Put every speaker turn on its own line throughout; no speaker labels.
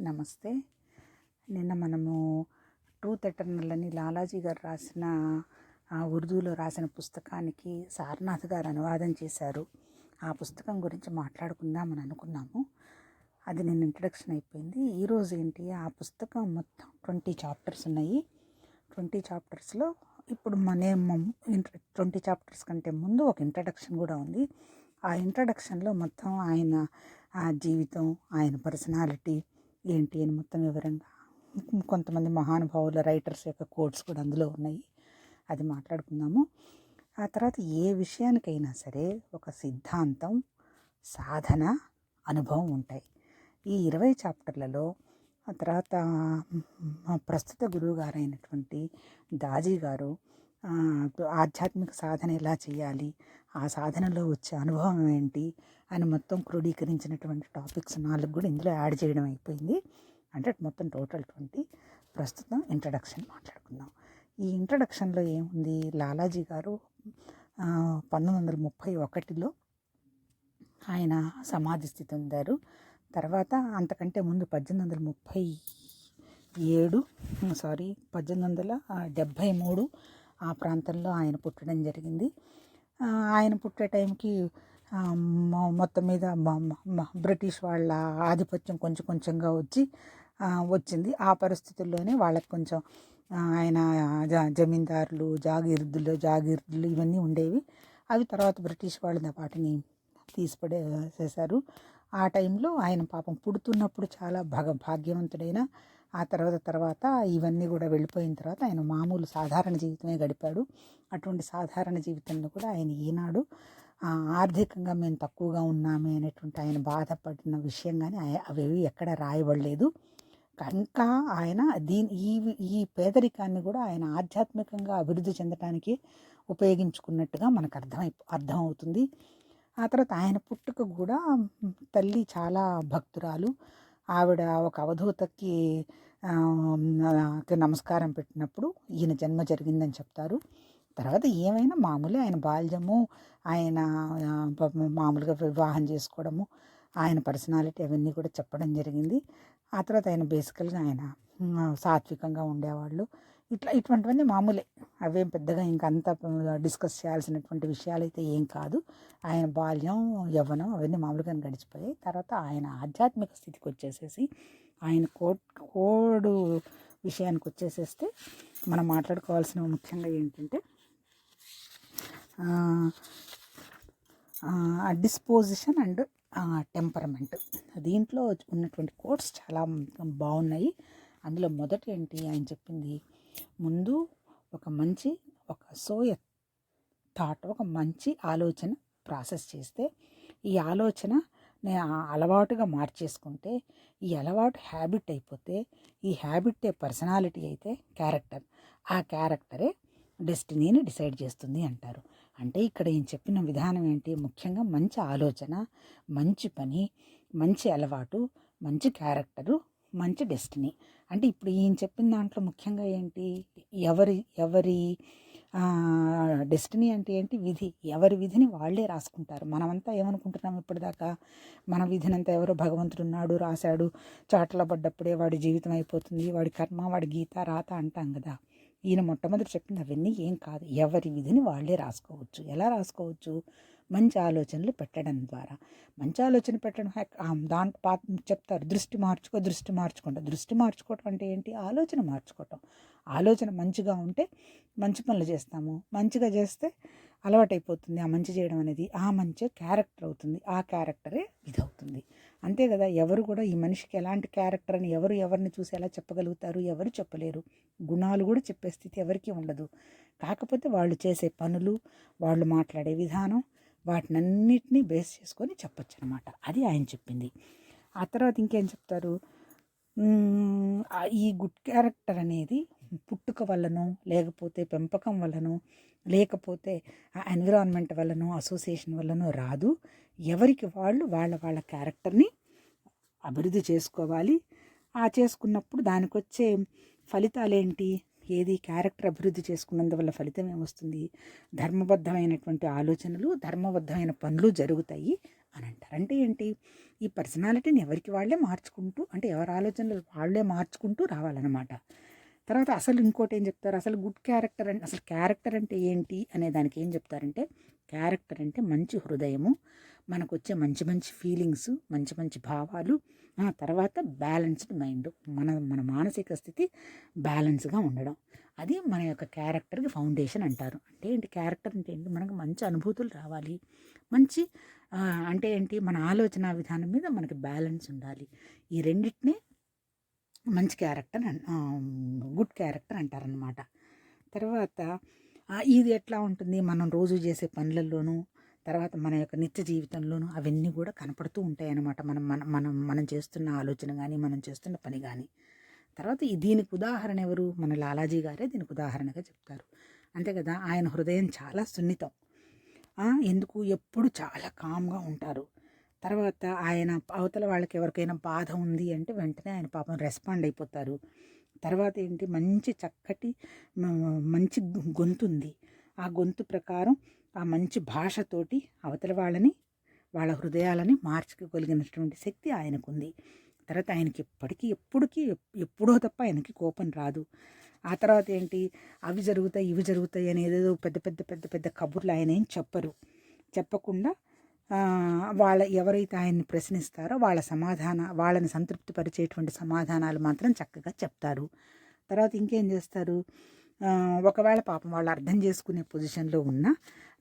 నమస్తే. నిన్న మనము ట్రూత్ ఎటర్నల్ అని లాలాజీ గారు రాసిన ఉర్దూలో రాసిన పుస్తకానికి సారనాథ్ గారు అనువాదం చేశారు. ఆ పుస్తకం గురించి మాట్లాడుకుందామని అనుకున్నాము. అది నేను ఇంట్రడక్షన్ అయిపోయింది. ఈరోజు ఏంటి? ఆ పుస్తకం మొత్తం ట్వంటీ చాప్టర్స్ ఉన్నాయి. ట్వంటీ చాప్టర్స్లో ఇప్పుడు మన ట్వంటీ చాప్టర్స్ కంటే ముందు ఒక ఇంట్రడక్షన్ కూడా ఉంది. ఆ ఇంట్రడక్షన్లో మొత్తం ఆయన ఆ జీవితం ఆయన పర్సనాలిటీ ఏంటి అని మొత్తం వివరంగా. కొంతమంది మహానుభావుల రైటర్స్ యొక్క కోట్స్ కూడా అందులో ఉన్నాయి. అది మాట్లాడుకుందాము. ఆ తర్వాత ఏ విషయానికైనా సరే ఒక సిద్ధాంతం సాధన అనుభవం ఉంటాయి. ఈ ఇరవై చాప్టర్లలో ఆ తర్వాత మా ప్రస్తుత గురువు గారైనటువంటి దాజీ గారు ఆధ్యాత్మిక సాధన ఎలా చేయాలి ఆ సాధనలో వచ్చే అనుభవం ఏంటి అని మొత్తం క్రోడీకరించినటువంటి టాపిక్స్ నాలుగు కూడా ఇందులో యాడ్ చేయడం అయిపోయింది. అంటే మొత్తం టోటల్ ట్వంటీ. ప్రస్తుతం ఇంట్రడక్షన్ మాట్లాడుకుందాం. ఈ ఇంట్రడక్షన్లో ఏముంది? లాలాజీ గారు పంతొమ్మిది వందల ముప్పై ఒకటిలో ఆయన సమాధి స్థితి పొందారు తర్వాత అంతకంటే ముందు పద్దెనిమిది వందల ముప్పై ఏడు సారీ పద్దెనిమిది వందల డెబ్భై మూడు ఆ ప్రాంతంలో ఆయన పుట్టడం జరిగింది. ఆయన పుట్టే టైంకి మొ- మొత్తం మీద బ్రిటిష్ వాళ్ళ ఆధిపత్యం కొంచెం కొంచెంగా వచ్చి వచ్చింది. ఆ పరిస్థితుల్లోనే వాళ్ళకి కొంచెం ఆయన జ జమీందారులు జాగీర్దులు జాగీర్దులు ఇవన్నీ ఉండేవి. అవి తర్వాత బ్రిటిష్ వాళ్ళు వాటిని తీసిపడే చేశారు. ఆ టైంలో ఆయన పాపం పుడుతున్నప్పుడు చాలా భగ భాగ్యవంతుడైన ఆ తర్వాత తర్వాత ఇవన్నీ కూడా వెళ్ళిపోయిన తర్వాత ఆయన మామూలు సాధారణ జీవితమే గడిపాడు. అటువంటి సాధారణ జీవితంలో కూడా ఆయన ఈనాడు ఆర్థికంగా మేము తక్కువగా ఉన్నామే అనేటువంటి ఆయన బాధపడిన విషయం కానీ ఆయ- అవేవి ఎక్కడ రాయబడలేదు. ఇంకా ఆయన దీని ఈ ఈ పేదరికాన్ని కూడా ఆయన ఆధ్యాత్మికంగా అభివృద్ధి చెందడానికి ఉపయోగించుకున్నట్టుగా మనకు అర్థమై అర్థమవుతుంది. ఆ తర్వాత ఆయన పుట్టుక కూడా తల్లి చాలా భక్తురాలు. ఆవిడ ఒక అవధూతకి నమస్కారం పెట్టినప్పుడు ఈయన జన్మ జరిగిందని చెప్తారు. తర్వాత ఏమైనా మామూలే ఆయన బాల్యము ఆయన మామూలుగా వివాహం చేసుకోవడము ఆయన పర్సనాలిటీ అవన్నీ కూడా చెప్పడం జరిగింది. ఆ తర్వాత ఆయన బేసికల్గా ఆయన సాత్వికంగా ఉండేవాళ్ళు. ఇట్లా ఇటువంటివన్నీ మామూలే. అవేం పెద్దగా ఇంకా అంత డిస్కస్ చేయాల్సినటువంటి విషయాలు అయితే ఏం కాదు. ఆయన బాల్యం యవ్వనం అవన్నీ మామూలుగా గడిచిపోయాయి. తర్వాత ఆయన ఆధ్యాత్మిక స్థితికి వచ్చేసేసి ఆయన కోడ్ కోడు విషయానికి వచ్చేసేస్తే మనం మాట్లాడుకోవాల్సిన ముఖ్యంగా ఏంటంటే డిస్పోజిషన్ అండ్ టెంపరమెంట్. దీంట్లో ఉన్నటువంటి కోట్స్ చాలా బాగున్నాయి. అందులో మొదట ఏంటి ఆయన చెప్పింది ముందు ఒక మంచి ఒక సోయ థాట్ ఒక మంచి ఆలోచన ప్రాసెస్ చేస్తే ఈ ఆలోచన అలవాటుగా మార్చేసుకుంటే ఈ అలవాటు హ్యాబిట్ అయిపోతే ఈ హ్యాబిటే పర్సనాలిటీ అయితే క్యారెక్టర్ ఆ క్యారెక్టరే డెస్టినీని డిసైడ్ చేస్తుంది అంటారు. అంటే ఇక్కడ ఈయన చెప్పిన విధానం ఏంటి? ముఖ్యంగా మంచి ఆలోచన మంచి పని మంచి అలవాటు మంచి క్యారెక్టరు మంచి డెస్టినీ. అంటే ఇప్పుడు ఈయన చెప్పిన దాంట్లో ముఖ్యంగా ఏంటి? ఎవరి ఎవరి డెస్టినీ అంటే ఏంటి? విధి. ఎవరి విధిని వాళ్ళే రాసుకుంటారు. మనమంతా ఏమనుకుంటున్నాం ఇప్పటిదాకా? మన విధినంతా ఎవరో భగవంతుడు ఉన్నాడు రాశాడు చాటల పడ్డప్పుడే వాడి జీవితం అయిపోతుంది వాడి కర్మ వాడి గీత రాత అంటాం కదా. ఈయన మొట్టమొదటి చెప్పింది అవన్నీ ఏం కాదు. ఎవరి విధిని వాళ్ళే రాసుకోవచ్చు. ఎలా రాసుకోవచ్చు? మంచి ఆలోచనలు పెట్టడం ద్వారా. మంచి ఆలోచన పెట్టడం హెక్- పా చెప్తారు దృష్టి మార్చుకో దృష్టి మార్చుకుంటా. దృష్టి మార్చుకోవటం అంటే ఏంటి? ఆలోచన మార్చుకోవటం. ఆలోచన మంచిగా ఉంటే మంచి పనులు చేస్తాము. మంచిగా చేస్తే అలవాటైపోతుంది. ఆ మంచి చేయడం అనేది ఆ మంచి క్యారెక్టర్ అవుతుంది. ఆ క్యారెక్టరే ఇది అవుతుంది అంతే కదా? ఎవరు కూడా ఈ మనిషికి ఎలాంటి క్యారెక్టర్ అని ఎవరు ఎవరిని చూసి ఎలా చెప్పగలుగుతారు? ఎవరు చెప్పలేరు. గుణాలు కూడా చెప్పే స్థితి ఎవరికీ ఉండదు. కాకపోతే వాళ్ళు చేసే పనులు వాళ్ళు మాట్లాడే విధానం వాటినన్నిటినీ బేస్ చేసుకొని చెప్పొచ్చు అనమాట అది ఆయన చెప్పింది. ఆ తర్వాత ఇంకేం చెప్తారు? ఈ గుడ్ క్యారెక్టర్ అనేది పుట్టుక వల్లనో లేకపోతే పెంపకం వల్లనో లేకపోతే ఆ ఎన్విరాన్మెంట్ వల్లనో అసోసియేషన్ వల్లనో రాదు. ఎవరికి వాళ్ళు వాళ్ళ వాళ్ళ క్యారెక్టర్ని అభివృద్ధి చేసుకోవాలి. ఆ చేసుకున్నప్పుడు దానికి వచ్చే ఫలితాలు ఏంటి ఏది క్యారెక్టర్ అభివృద్ధి చేసుకున్నందువల్ల ఫలితం ఏమొస్తుంది? ధర్మబద్ధమైనటువంటి ఆలోచనలు ధర్మబద్ధమైన పనులు జరుగుతాయి అని అంటారు. అంటే ఏంటి? ఈ పర్సనాలిటీని ఎవరికి వాళ్ళే మార్చుకుంటూ అంటే ఎవరి ఆలోచనలు వాళ్ళే మార్చుకుంటూ రావాలన్నమాట. తర్వాత అసలు ఇంకోటి ఏం చెప్తారు? అసలు గుడ్ క్యారెక్టర్ అంటే అసలు క్యారెక్టర్ అంటే ఏంటి? అనే దానికి ఏం చెప్తారంటే క్యారెక్టర్ అంటే మంచి హృదయము మనకు వచ్చే మంచి మంచి ఫీలింగ్స్ మంచి మంచి భావాలు ఆ తర్వాత బ్యాలెన్స్డ్ మైండ్ మన మన మానసిక స్థితి బ్యాలెన్స్గా ఉండడం. అది మన యొక్క క్యారెక్టర్కి ఫౌండేషన్ అంటారు. అంటే ఏంటి? క్యారెక్టర్ అంటే ఏంటి? మనకు మంచి అనుభూతులు రావాలి. మంచి అంటే ఏంటి? మన ఆలోచన విధానం మీద మనకి బ్యాలెన్స్ ఉండాలి. ఈ రెండింటినీ మంచి క్యారెక్టర్ గుడ్ క్యారెక్టర్ అంటారనమాట తర్వాత ఇది ఎట్లా ఉంటుంది? మనం రోజు చేసే పనులలోనూ తర్వాత మన యొక్క నిత్య జీవితంలోనూ అవన్నీ కూడా కనపడుతూ ఉంటాయి అన్నమాట మనం మన మనం మనం చేస్తున్న ఆలోచన కానీ మనం చేస్తున్న పని కానీ తర్వాత దీనికి ఉదాహరణ ఎవరు? మన లాలాజీ గారే దీనికి ఉదాహరణగా చెప్తారు. అంతే కదా? ఆయన హృదయం చాలా సున్నితం. ఎందుకు? ఎప్పుడు చాలా కామ్గా ఉంటారు. తర్వాత ఆయన అవతల వాళ్ళకి ఎవరికైనా బాధ ఉంది అంటే వెంటనే ఆయన పాపం రెస్పాండ్ అయిపోతారు. తర్వాత ఏంటి? మంచి చక్కటి మంచి గొంతుంది. ఆ గొంతు ప్రకారం ఆ మంచి భాషతోటి అవతల వాళ్ళని వాళ్ళ హృదయాలని మార్చుకోగలిగినటువంటి శక్తి ఆయనకుంది. తర్వాత ఆయనకి ఎప్పటికీ ఎప్పటికీ ఎప్పుడో తప్ప ఆయనకి కోపం రాదు. ఆ తర్వాత ఏంటి? అవి జరుగుతాయి ఇవి జరుగుతాయి అనేదేదో పెద్ద పెద్ద పెద్ద పెద్ద కబుర్లు ఆయన ఏం చెప్పరు. చెప్పకుండా వాళ్ళ ఎవరైతే ఆయన్ని ప్రశ్నిస్తారో వాళ్ళ సమాధాన వాళ్ళని సంతృప్తిపరిచేటువంటి సమాధానాలు మాత్రం చక్కగా చెప్తారు. తర్వాత ఇంకేం చేస్తారు? ఒకవేళ పాపం వాళ్ళు అర్థం చేసుకునే పొజిషన్లో ఉన్నా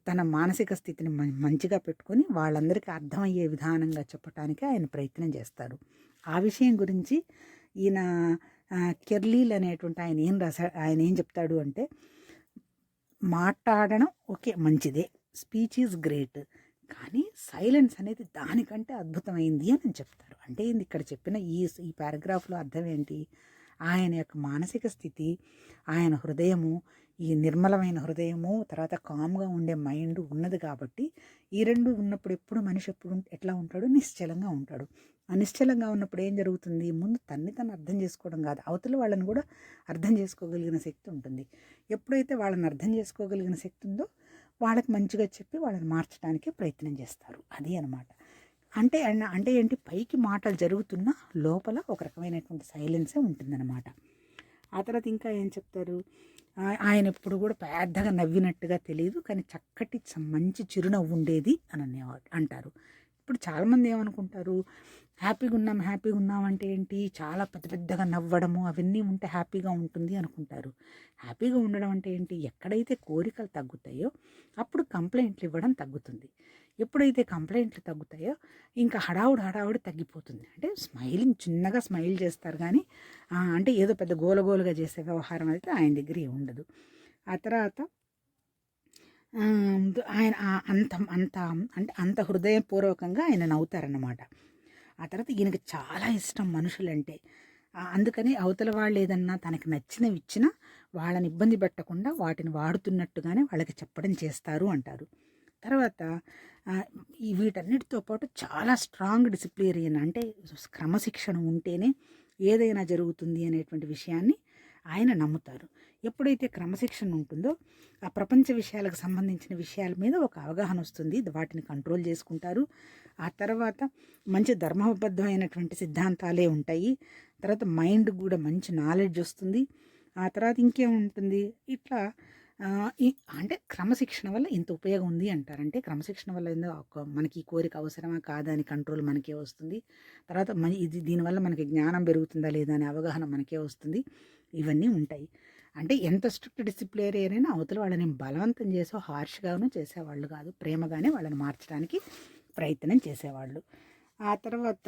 తన మానసిక స్థితిని మం- మంచిగా పెట్టుకొని వాళ్ళందరికీ అర్థమయ్యే విధానంగా చెప్పడానికి ఆయన ప్రయత్నం చేస్తారు ఆ విషయం గురించి ఈయన కెర్లీల్ అనేటువంటి ఆయన ఏం రస ఆయన ఏం చెప్తాడు అంటే మాట్లాడడం ఓకే మంచిదే స్పీచ్ ఈజ్ గ్రేట్ కానీ సైలెన్స్ అనేది దానికంటే అద్భుతమైంది అని చెప్తారు అంటే ఏంది ఇక్కడ చెప్పిన ఈ ఈ పారాగ్రాఫ్లో అర్థం ఏంటి? ఆయన యొక్క మానసిక స్థితి ఆయన హృదయము ఈ నిర్మలమైన హృదయము తర్వాత కామ్గా ఉండే మైండ్ ఉన్నది కాబట్టి ఈ రెండు ఉన్నప్పుడు ఎప్పుడు మనిషి ఎప్పుడు ఎట్లా ఉంటాడు? నిశ్చలంగా ఉంటాడు. అనిశ్చలంగా ఉన్నప్పుడు ఏం జరుగుతుంది? ముందు తన్ని తను అర్థం చేసుకోవడం కాదు. అవతల వాళ్ళని కూడా అర్థం చేసుకోగలిగిన శక్తి ఉంటుంది. ఎప్పుడైతే వాళ్ళని అర్థం చేసుకోగలిగిన శక్తి ఉందో వాళ్ళకి మంచిగా చెప్పి వాళ్ళని మార్చడానికి ప్రయత్నం చేస్తారు. అది అనమాట అంటే అంటే ఏంటి? పైకి మాటలు జరుగుతున్నా లోపల ఒక రకమైనటువంటి సైలెన్సే ఉంటుందన్నమాట. ఆ తర్వాత ఇంకా ఏం చెప్తారు? ఆయన ఎప్పుడు కూడా పెద్దగా నవ్వినట్టుగా తెలియదు కానీ చక్కటి మంచి చిరునవ్వు ఉండేది అని అనేవాడు అంటారు. ఇప్పుడు చాలామంది ఏమనుకుంటారు? హ్యాపీగా ఉన్నాం హ్యాపీగా ఉన్నాం అంటే ఏంటి? చాలా పెద్ద పెద్దగా నవ్వడము అవన్నీ ఉంటే హ్యాపీగా ఉంటుంది అనుకుంటారు. హ్యాపీగా ఉండడం అంటే ఏంటి? ఎక్కడైతే కోరికలు తగ్గుతాయో అప్పుడు కంప్లైంట్లు ఇవ్వడం తగ్గుతుంది. ఎప్పుడైతే కంప్లైంట్లు తగ్గుతాయో ఇంకా హడావుడు హడావుడి తగ్గిపోతుంది. అంటే స్మైలింగ్ చిన్నగా స్మైల్ చేస్తారు కానీ అంటే ఏదో పెద్ద గోలగోలుగా చేసే వ్యవహారం అయితే ఆయన దగ్గర ఉండదు. ఆ తర్వాత ఆయన అంత అంత అంటే అంత హృదయపూర్వకంగా ఆయన నవ్వుతారన్నమాట. ఆ తర్వాత ఈయనకు చాలా ఇష్టం మనుషులంటే. అందుకని అవతల వాళ్ళు ఏదన్నా తనకి నచ్చినవి ఇచ్చినా వాళ్ళని ఇబ్బంది పెట్టకుండా వాటిని వాడుతున్నట్టుగానే వాళ్ళకి చెప్పడం చేస్తారు అంటారు. తర్వాత ఈ వీటన్నిటితో పాటు చాలా స్ట్రాంగ్ డిసిప్లిరియన్ అంటే క్రమశిక్షణ ఉంటేనే ఏదైనా జరుగుతుంది అనేటువంటి విషయాన్ని ఆయన నమ్ముతారు. ఎప్పుడైతే క్రమశిక్షణ ఉంటుందో ఆ ప్రపంచ విషయాలకు సంబంధించిన విషయాల మీద ఒక అవగాహన వస్తుంది. వాటిని కంట్రోల్ చేసుకుంటారు. ఆ తర్వాత మంచి ధర్మబద్ధమైనటువంటి సిద్ధాంతాలే ఉంటాయి. తర్వాత మైండ్ కూడా మంచి నాలెడ్జ్ వస్తుంది. ఆ తర్వాత ఇంకేముంటుంది ఇట్లా ఈ అంటే క్రమశిక్షణ వల్ల ఇంత ఉపయోగం ఉంది అంటారంటే క్రమశిక్షణ వల్ల ఏందో మనకి కోరిక అవసరమా? కాదా? అని కంట్రోల్ మనకే వస్తుంది. తర్వాత మన ఇది దీనివల్ల మనకి జ్ఞానం పెరుగుతుందా లేదా? అనే అవగాహన మనకే వస్తుంది. ఇవన్నీ ఉంటాయి. అంటే ఎంత స్ట్రిక్ట్ డిసిప్లినరీనైనా అవతల వాళ్ళని బలవంతం చేసో హార్ష్గాను చేసేవాళ్ళు కాదు. ప్రేమగానే వాళ్ళని మార్చడానికి ప్రయత్నం చేసేవాళ్ళు. ఆ తర్వాత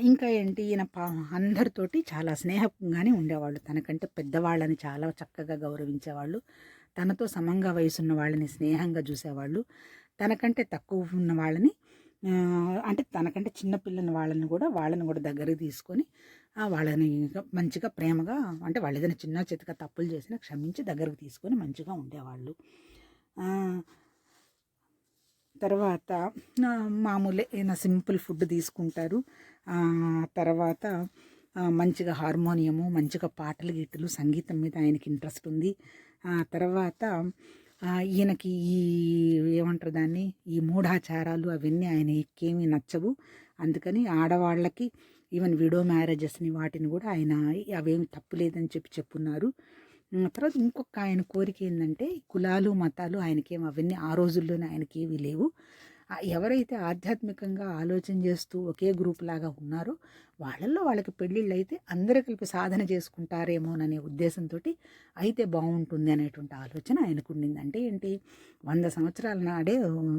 ఇంకా ఏంటి? ఈయన పా అందరితోటి చాలా స్నేహంగానే ఉండేవాళ్ళు. తనకంటే పెద్దవాళ్ళని చాలా చక్కగా గౌరవించేవాళ్ళు. తనతో సమంగా వయసున్న వాళ్ళని స్నేహంగా చూసేవాళ్ళు. తనకంటే తక్కువ ఉన్న వాళ్ళని అంటే తనకంటే చిన్నపిల్లని వాళ్ళని కూడా వాళ్ళని కూడా దగ్గరికి తీసుకొని వాళ్ళని మంచిగా ప్రేమగా అంటే వాళ్ళు ఏదైనా చిన్న చితక తప్పులు చేసినా క్షమించి దగ్గరకు తీసుకొని మంచిగా ఉండేవాళ్ళు. తర్వాత మామూలే ఏదైనా సింపుల్ ఫుడ్ తీసుకుంటారు. తర్వాత మంచిగా హార్మోనియము మంచిగా పాటలు గీటలు సంగీతం మీద ఆయనకి ఇంట్రెస్ట్ ఉంది. తర్వాత ఈయనకి ఈ ఏమంటారు దాన్ని? ఈ మూఢాచారాలు అవన్నీ ఆయనకేమీ నచ్చవు. అందుకని ఆడవాళ్ళకి ఈవెన్ విడో మ్యారేజెస్ని వాటిని కూడా ఆయన అవేమి తప్పులేదని చెప్పి చెప్పున్నారు. తర్వాత ఇంకొక ఆయన కోరిక ఏంటంటే కులాలు మతాలు ఆయనకేం అవన్నీ ఆ రోజుల్లోనే ఆయనకి ఏవి లేవు. ఎవరైతే ఆధ్యాత్మికంగా ఆలోచన చేస్తూ ఒకే గ్రూప్ లాగా ఉన్నారో వాళ్ళల్లో వాళ్ళకి పెళ్ళిళ్ళు అయితే అందరూ కలిపి సాధన చేసుకుంటారేమోననే ఉద్దేశంతో అయితే బాగుంటుంది అనేటువంటి ఆలోచన ఆయనకు ఉండింది. అంటే ఏంటి? వంద సంవత్సరాల నాడే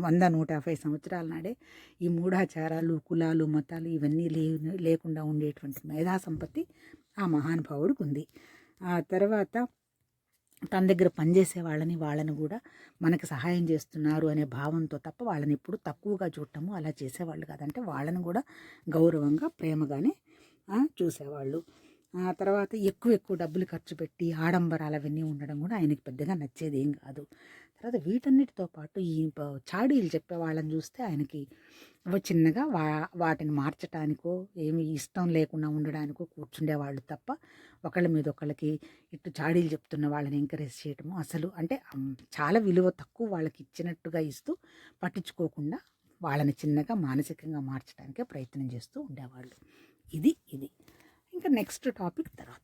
వంద నూట యాభై సంవత్సరాల నాడే ఈ మూఢాచారాలు కులాలు మతాలు ఇవన్నీ లే లేకుండా ఉండేటువంటి మేధా సంపత్తి ఆ మహానుభావుడికి ఉంది. ఆ తర్వాత తన దగ్గర పనిచేసే వాళ్ళని వాళ్ళని కూడా మనకి సహాయం చేస్తున్నారు అనే భావంతో తప్ప వాళ్ళని ఎప్పుడు తక్కువగా చూడటము అలా చేసేవాళ్ళు కాదంటే వాళ్ళని కూడా గౌరవంగా ప్రేమగానే చూసేవాళ్ళు. ఆ తర్వాత ఎక్కువ ఎక్కువ డబ్బులు ఖర్చు పెట్టి ఆడంబరాలు అవన్నీ ఉండడం కూడా ఆయనకి పెద్దగా నచ్చేది ఏం కాదు. తర్వాత వీటన్నిటితో పాటు ఈ చాడీలు చెప్పే వాళ్ళని చూస్తే ఆయనకి చిన్నగా వా వాటిని మార్చటానికో ఏమి ఇష్టం లేకుండా ఉండడానికో కూర్చుండేవాళ్ళు తప్ప ఒకళ్ళ మీద ఒకళ్ళకి ఇటు చాడీలు చెప్తున్న వాళ్ళని ఎంకరేజ్ చేయటము అసలు అంటే చాలా విలువ తక్కువ వాళ్ళకి ఇచ్చినట్టుగా ఇస్తూ పట్టించుకోకుండా వాళ్ళని చిన్నగా మానసికంగా మార్చడానికే ప్రయత్నం చేస్తూ ఉండేవాళ్ళు. ఇది ఇది. ఇంకా నెక్స్ట్ టాపిక్ తర్వాత